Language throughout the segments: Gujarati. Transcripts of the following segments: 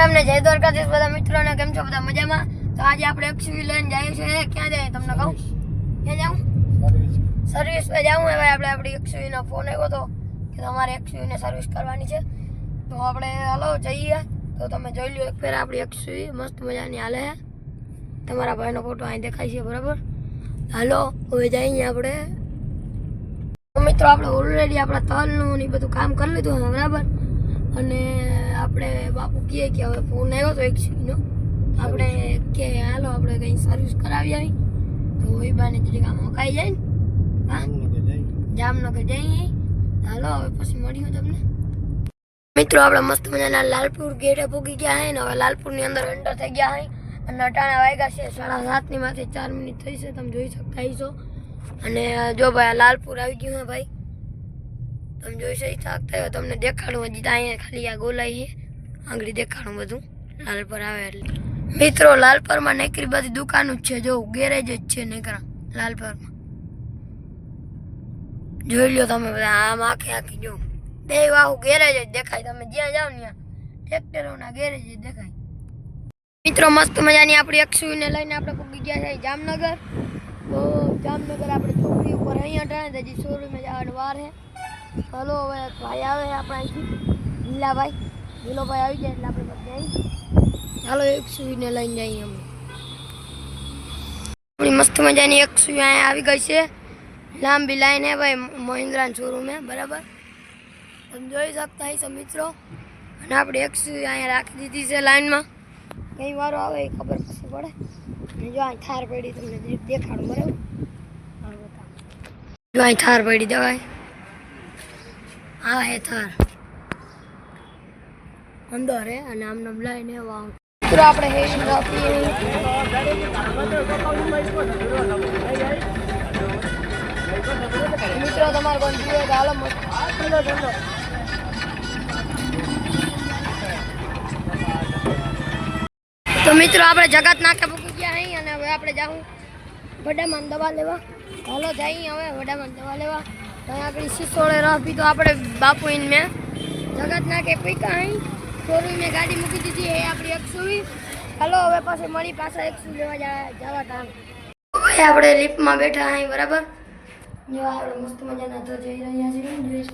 અમને જય દ્વારકાધીશ બધા મિત્રોને કેમ છો બધા મજામાં? તો આજે આપણે એક્સયુવી લઈને જઈએ છીએ ક્યાં જઈએ તમને કહું? ક્યાં જાઉં? સર્વિસ પે જાઉં. હવે આપણે આપણી એક્સયુવી નો ફોન આવ્યો હતો કે તમારે એક્સયુવી ને સર્વિસ કરવાની છે. તો આપણે હાલો જઈએ. તો તમે જોઈ લો એક ફેર આપણી એક્સયુવી મસ્ત મજાની હાલે છે તમારા ભાઈનો ફોટો અહીં દેખાય છે બરાબર? હાલો હવે જઈએ આપણે. મિત્રો આપણે ઓલરેડી આપણા તલનું ને બધું કામ કરી લીધું છે બરાબર? અને આપણે બાપુ કહે કે હવે ફોન આવ્યો તો એક્સયુવીનો આપણે કે હાલો આપણે કંઈ સર્વિસ કરાવી આવી. તો એ બાને જરીક આમ હકાઈ જાય ને. જામનગર જઈએ. હાલો હવે પછી મળ્યું તમને. મિત્રો આપણે મસ્ત મજાના લાલપુર ગેટે પૂગી ગયા હે ને. હવે લાલપુરની અંદર એન્ટર થઈ ગયા હે. અને અટાણા વાગ્યા છે સાડા સાતની માંથી ચાર મિનિટ થઈ છે. તમે જોઈ શકતા હશો. અને જો ભાઈ આ લાલપુર આવી ગયું હે ભાઈ. તમે જોઈ શકતા હોય તમને દેખાડું હજી તો અહીંયા ખાલી આ ગોલાઈ છે આંગળી દેખાડું બધું લાલપર આવે એટલે મિત્રો લાલપરમાં નેકરી બધી દુકાનો જ છે જો ગેરેજ જ છે નેકરા લાલપરમાં જોઈ લ્યો તમે બધા આમ આખે આખી જો બે વાહુ ગેરેજ જ દેખાય તમે જ્યાં જાઓ ને ત્યાં ટ્રેક્ટરોના ગેરેજ જ દેખાય મિત્રો મસ્ત મજાની આપણી એક્સયુને લઈને આપણે પૂગી ગયા છે જામનગર તો જામનગર આપણે ચોકડી ઉપર અહીંયા ટાણે હજી શોરૂમે જવાનું વાર છે હલો, હવે ભાઈ આવે આપણે અહીંથી. લીલાભાઈ. લીલોભાઈ આવી જાય એટલે આપણે બધા ચાલો સુઈને લઈને જઈએ અમે. આપણી મસ્ત મજાની એક સુઈ અહીંયા આવી ગઈ છે. લાંબી લાઈન હે ભાઈ મહિન્દ્રાન શોરૂમ બરાબર? તમે જોઈ શકતા હશો મિત્રો. અને આપણે સુઈ અહીંયા રાખી દીધી છે લાઈનમાં. કઈ વારો આવે એ ખબર પછી પડે. જો અહીં થાર પડી તમને દેખાડું, બરાબર? જો અહીં થાર પડી દેવાય હા હે થાર. અંદર હે અને આમ નામ લઈને વાવ મિત્રો, આપણે હે ટ્રોફી મિત્રો, તમારે કોણ હોય તો હાલો ઠંડો તો મિત્રો, આપણે જગત નાકે પૂકી ગયા અહીં અને હવે આપણે જાઉં વડામાં દવા લેવા. હાલો, જઈએ હવે વડામાં દવા લેવા. ત્યાં આગળ સિસોળે રહી તો આપણે બાપુ ઇન મેં જગત નાકે પીકા અહીં શોરૂમ મેં ગાડી મૂકી દીધી એ આપણી એકસુવી હાલો હવે પાછી મળી પાછા એકસુ લેવા જા- જવા ટાઈમ ભાઈ આપણે લિફ્ટમાં બેઠા અહીં બરાબર જો આપણે મસ્ત મજાના તો જઈ રહ્યા છીએ જોઈ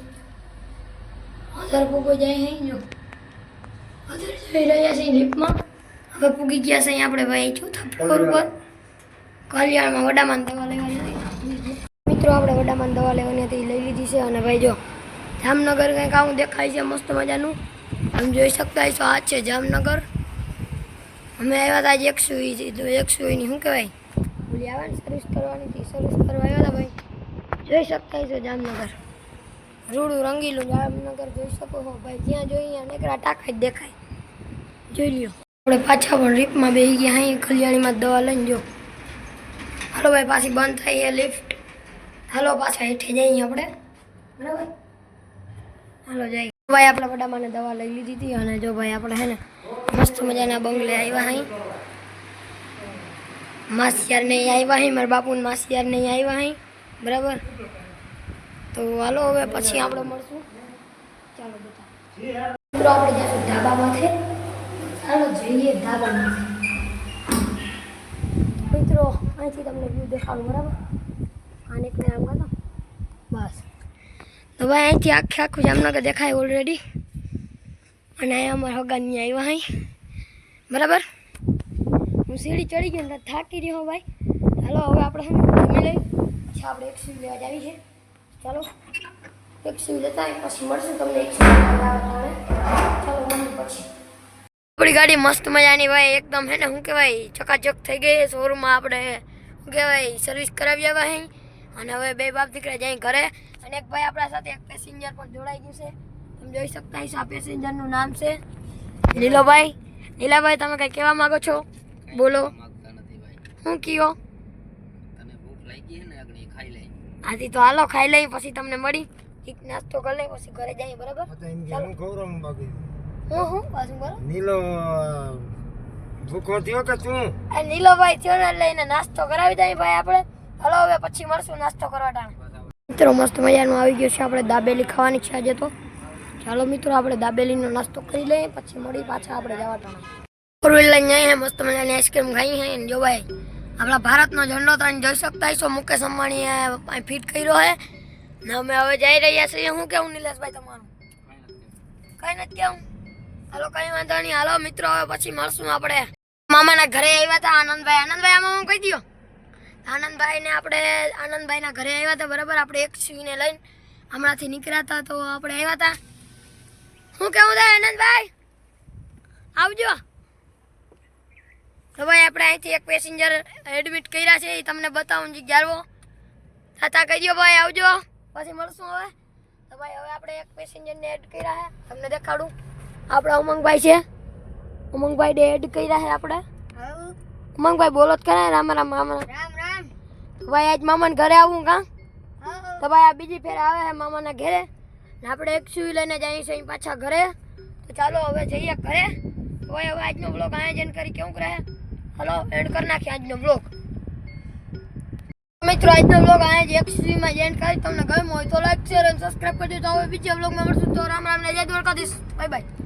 હજાર પૂગો જાય અહીં જો હજાર જઈ રહ્યા છીએ લિફ્ટમાં હવે પૂગી ગયા છે અહીં આપણે ભાઈ ચોથા ફ્લોર ઉપર કલ્યાણમાં વડામાન દવા લેવાની હતી મિત્રો આપણે વડામાન દવા લેવાની હતી લઈ લીધી છે અને ભાઈ જો જામનગર કંઈક આવું દેખાય છે મસ્ત મજાનું તમે જોઈ શકતા હશો આ છે જામનગર અમે આવ્યા હતા આજે એકસો ઈ તો એકસો ઈની શું કહેવાય બોલી આવે ને સર્વિસ કરવાની હતી સર્વિસ કરવા આવ્યા હતા ભાઈ જોઈ શકતા હશો જામનગર રૂડું રંગીલું જામનગર જોઈ શકો છો ભાઈ જ્યાં જોઈએ નેકરા ટાંકા જ દેખાય જોઈ લ્યો આપણે પાછા પણ રીપમાં બેસી ગયા અહીં કલ્યાણીમાં દવા લઈને જો હાલો ભાઈ પાછી બંધ થઈ એ લિફ્ટ હાલો પાછા હેઠે જઈએ આપણે બરાબર હાલો જઈએ ભાઈ આપણે વડામાને દવા લઈ લીધી હતી અને જો ભાઈ આપણે હે ને મસ્ત મજાના બંગલે આવ્યા અહીં માસિયાર નહીં આવ્યા અહીં મારા બાપુ માસિયાર નહીં આવ્યા અહીં બરાબર તો હાલો હવે પછી આપણે મળશું ચાલો બેટા મિત્રો આપણે જઈશું ધાબામાંથી ચાલો જઈએ ધાબામાં મિત્રો અહીંથી તમને વ્યૂ દેખાડું બરાબર આને એક આમ કરતો બસ તો ભાઈ અહીંથી આખે આખું જામનગર દેખાય ઓલરેડી અને અહીંયા અમારા હગાની આવ્યા અહીં બરાબર હું સીડી ચડી ગયો ને થાકી રહ્યો ભાઈ હાલો હવે આપણે જમી લઈ પછી આપણે એક સીડ લેવા જાવી છે ચાલો એક સીડ લેતા આવીએ, પછી મળશું તમને એક સીડ ચાલો મમ્મી પછી આપણી ગાડી મસ્ત મજાની ભાઈ એકદમ હે ને શું કહેવાય ચકાચક થઈ ગઈ શોરૂમમાં આપણે શું કહેવાય સર્વિસ કરાવી આવ્યા અહીં અને હવે બે બાપ દીકરા જાય ઘરે. અને એક ભાઈ આપણા સાથે એક પેસેન્જર પણ જોડાઈ ગયું છે. તમે જોઈ શકતા હશો આ પેસેન્જરનું નામ છે નીલોભાઈ નીલાભાઈ તમે કંઈ કહેવા માંગો છો? બોલો. માંગતા નથી શું કયો? તને ભૂખ લાગી છે ને આગળ એ ખાઈ લે આથી તો હાલો ખાઈ લઈ પછી તમને મળી. એક નાસ્તો કરી લઈ પછી ઘરે જઈએ બરાબર? ચાલો. હું હું પાછું બરાબર નીલો ભૂખો થયો કે તું? નીલોભાઈ થયો ને એટલે નાસ્તો કરાવી દઈએ ભાઈ આપણે. હાલો, હવે પછી મળશું નાસ્તો કરવા ટાણે. મિત્રો, મસ્ત મજાનું આવી ગયું છે આપણે દાબેલી ખાવાની છે આજે તો. ચાલો મિત્રો, આપણે દાબેલીનો નાસ્તો કરી લઈએ, પછી મળી પાછા આપણે જવા ટાણા. ફોર વ્હીલ લઈને જઈએ મસ્ત મજાની આઈસ્ક્રીમ ખાઈ હે જો ભાઈ, આપણા ભારતનો ઝંડો તમે જોઈ શકતા હશો, મુકેશ અંબાણીએ ફિટ કર્યો હે. ને અમે હવે જઈ રહ્યા છીએ, શું કેવું નિલેશભાઈ તમારું? કઈ નથી કેવું. હાલો, કઈ વાંધો નહીં. હાલો, મિત્રો, હવે પછી મળશું આપણે. મામાના ઘરે આવ્યા હતા આનંદભાઈ. આનંદભાઈ, આમાં હું કહી દો આનંદભાઈ ને આપણે આનંદભાઈના ઘરે આવ્યા હતા બરાબર? આપણે એક ને લઈને હમણાંથી નીકળ્યા હતા તો આપણે આવ્યા હતા. શું કેવું થાય આનંદભાઈ? આવજો. તો ભાઈ આપણે અહીંથી એક પેસેન્જર એડમિટ કર્યા છે એ તમને બતાવું જી ગ્યારવો તાતા કહી દો ભાઈ આવજો. પછી મળશું હવે. તો ભાઈ હવે આપણે એક પેસેન્જરને એડ કર્યા છે. તમને દેખાડું. આપણા ઉમંગભાઈ છે. ઉમંગભાઈ ડે એડ કર્યા છે આપણે. ઉમંગભાઈ બોલો જ કરે રામ રામ રામ રામ. તો ભાઈ આજ મામાને ઘરે આવું કાં તો ભાઈ આ બીજી ફેર આવે છે મામાના ઘરે ને આપણે એક સુઈ લઈને જઈએ છીએ પાછા ઘરે તો ચાલો હવે જઈએ ઘરે તો ભાઈ હવે આજનો બ્લોગ આયોજન કરી કેવું રહે હલો એન્ડ કરી નાખીએ આજનો બ્લોગ મિત્રો આજનો બ્લોગ અહીંયા જ એક સુધીમાં એન્ડ કરી તમને ગમ્યો હોય તો લાઈક શેર અને સબસ્ક્રાઈબ કરજો તો હવે બીજા બ્લોગમાં મળશું તો રામ રામ ને જય દ્વારકાધીશ બાય બાય